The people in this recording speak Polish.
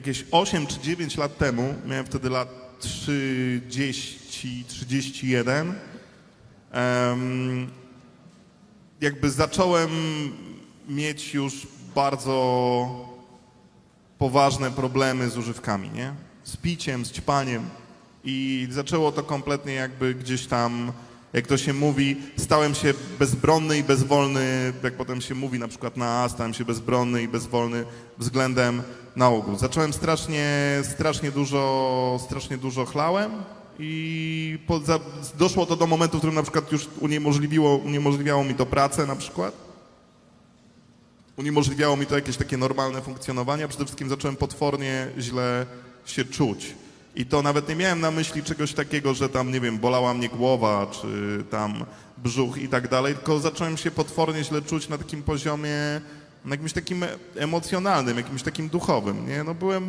jakieś 8 czy 9 lat temu, miałem wtedy lat 30, 31, em, jakby zacząłem mieć już bardzo poważne problemy z używkami, nie? Z piciem, z ćpaniem. I zaczęło to kompletnie jakby gdzieś tam, jak to się mówi, stałem się bezbronny i bezwolny, jak potem się mówi na przykład na A, stałem się bezbronny i bezwolny względem nałogu. Zacząłem strasznie, strasznie dużo, strasznie dużo chlałem i po, za, doszło to do momentu, w którym na przykład już uniemożliwiło, uniemożliwiało mi to pracę na przykład uniemożliwiało mi to jakieś takie normalne funkcjonowanie, a przede wszystkim zacząłem potwornie źle się czuć. I to nawet nie miałem na myśli czegoś takiego, że tam, nie wiem, bolała mnie głowa, czy tam brzuch i tak dalej, tylko zacząłem się potwornie źle czuć na takim poziomie, na jakimś takim emocjonalnym, jakimś takim duchowym, nie? No byłem